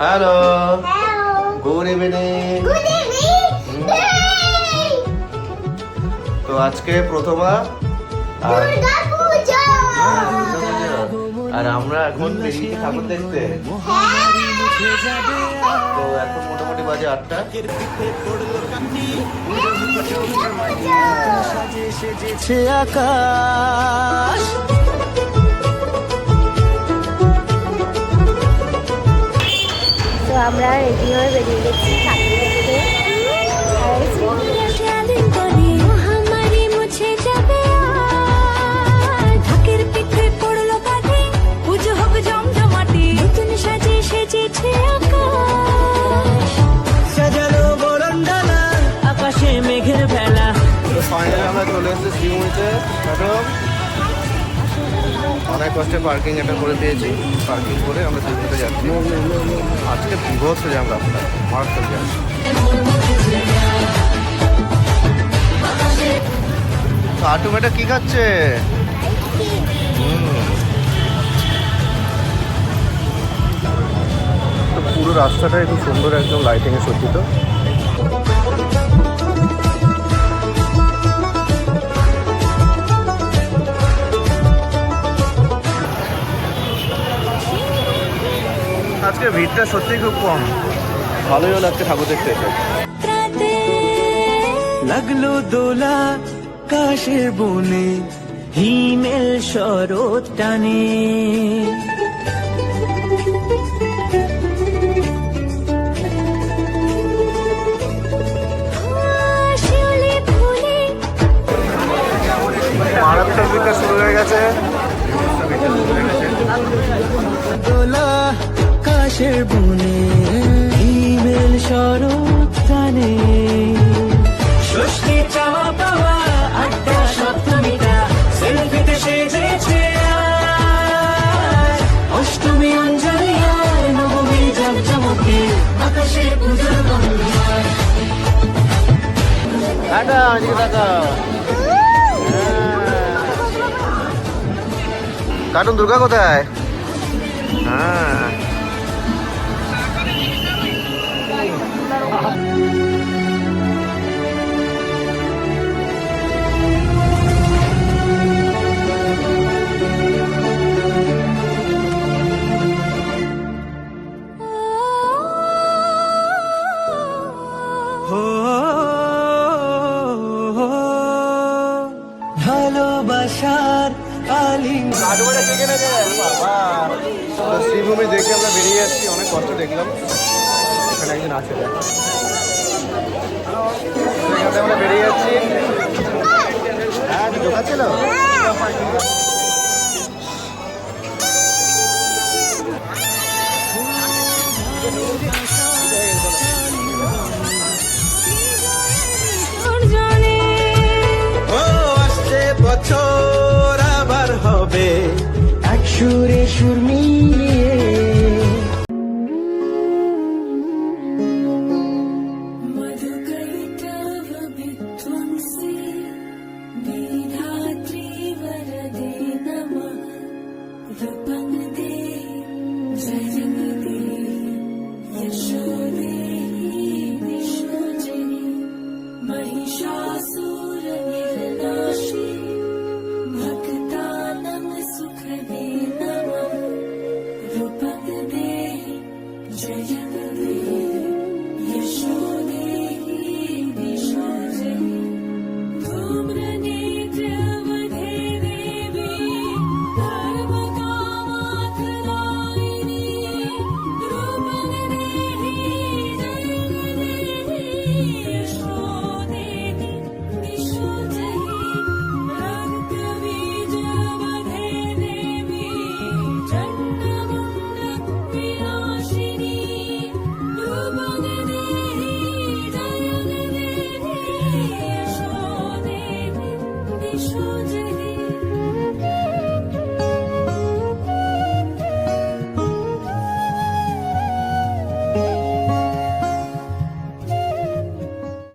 Hello Hello. Good evening Good evening. Hey. তো আজকে প্রথমা আর? পূজা আর আমরা এখন বেরিয়েছি ঠাকুর দেখতে। হ্যাঁ। তো এখন মোটামুটি বাজে আটটা। সে আকাশ। সাজানো বরণডালা আকাশে মেঘের ভেলা তো ফাইনালি আমরা চলে এসেছি শ্রীমুড়িতে ম্যাডাম অনেক কষ্টে পার্কিং এটা করে দিয়েছি। পার্কিং করে আমরা শ্রীমুড়িতে যাচ্ছি। আজকে বিভৎস জ্যাম রাস্তা, মারাত্মক জ্যাম। কাটু মেটা কি খাচ্ছে? পুরো রাস্তাটাই খুব সুন্দর একদম লাইটিংয়ে সজ্জিত। আজকে ভিড়টা সত্যি খুব কম। ভালোই আজকে ঠাকুর দেখতে লাগল দোলা কাশের বনে হিমেল শরৎ টানে। মারাত্মক ভিড়টা শুরু হয়ে গেছে। কাশের বনে হিমেল শরৎ টানে ষষ্ঠী চাওয়া পাওয়া আড্ডা সপ্তমীটা সেলফিতে সেজেছে অষ্টমী অঞ্জলি আর নবমী জমজমকে আকাশে পুজোর তাকাও কার্টুন দুর্গা কোথায়? হ্যাঁ। ভালোবাসার আলিঙ্গ শ্রীভূমি দেখে আমরা বেরিয়ে যাচ্ছি অনেক কষ্ট দেখলাম। এখানে একজন আছে দেখ। তো 最近